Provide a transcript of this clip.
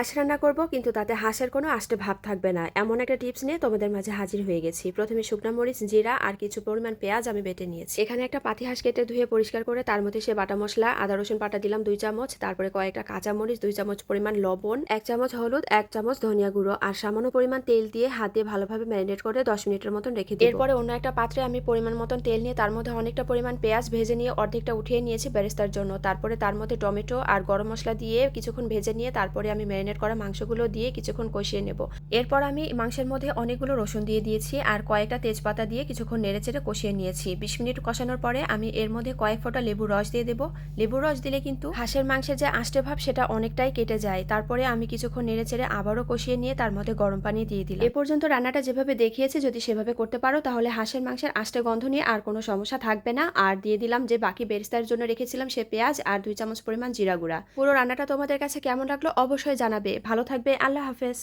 হাঁস রান্না করব, কিন্তু তাতে হাঁসের কোনো আষ্টে ভাব থাকবে না। এমন একটা টিপস নিয়ে তোমাদের মাঝে হাজির হয়ে গেছি। প্রথমে শুকনা মরিচ, জিরা আর কিছু পরিমাণ পেঁয়াজ আমি বেটে নিয়েছি। এখানে একটা পাতি হাঁস কেটে ধুয়ে পরিষ্কার করে তার মধ্যে সে বাটা মশলা, আদা, রসুন বাটা দিলাম দুই চামচ, তারপরে কয়েকটা কাঁচা মরিচ, দুই চামচ পরিমাণ লবণ, এক চামচ হলুদ, এক চামচ ধনিয়া গুঁড়ো আর সামান্য পরিমাণ তেল দিয়ে হাত দিয়ে ভালোভাবে ম্যারিনেট করে দশ মিনিটের মতন রেখে দিই এরপরে অন্য একটা পাত্রে আমি পরিমাণ মতন তেল নিয়ে তার মধ্যে অনেকটা পরিমাণ পেঁয়াজ ভেজে নিয়ে অর্ধেকটা উঠিয়ে নিয়েছি বেরেস্তার জন্য। তারপরে তার মধ্যে টমেটো আর গরম মশলা দিয়ে কিছুক্ষণ ভেজে নিয়ে তারপরে আমি ম্যারিনেট করা মাংসগুলো দিয়ে কিছুক্ষণ কষিয়ে নেব। এরপর আমি মাংসের মধ্যে অনেকগুলো রসুন দিয়ে দিয়েছি আর কয়েকটা তেজপাতা দিয়ে কিছুক্ষণ নেড়ে চেড়ে কষিয়ে নিয়েছি। বিশ মিনিট কষানোর পরে আমি এর মধ্যে কয়েক ফোঁটা লেবু রস দিয়ে দেবো। লেবু রস দিলে কিন্তু হাঁসের মাংসের যে আষ্টে ভাব সেটা অনেকটাই কেটে যায়। তারপরে আমি কিছুক্ষণ নেড়ে চেড়ে আবারও কষিয়ে নিয়ে তার মধ্যে গরম পানি দিয়ে দিলাম। এ পর্যন্ত রান্নাটা যেভাবে দেখিয়েছি, যদি সেভাবে করতে পারো তাহলে হাঁসের মাংসের আষ্টে গন্ধ নিয়ে আর কোনো সমস্যা থাকবে না। আর দিয়ে দিলাম যে বাকি বেরেস্তার জন্য রেখেছিলাম সে পেঁয়াজ আর দুই চামচ পরিমাণ জিরা গুঁড়া। পুরো রান্নাটা তোমাদের কাছে কেমন লাগল অবশ্যই জানাবে। ভালো থাকবে, আল্লাহ হাফেজ।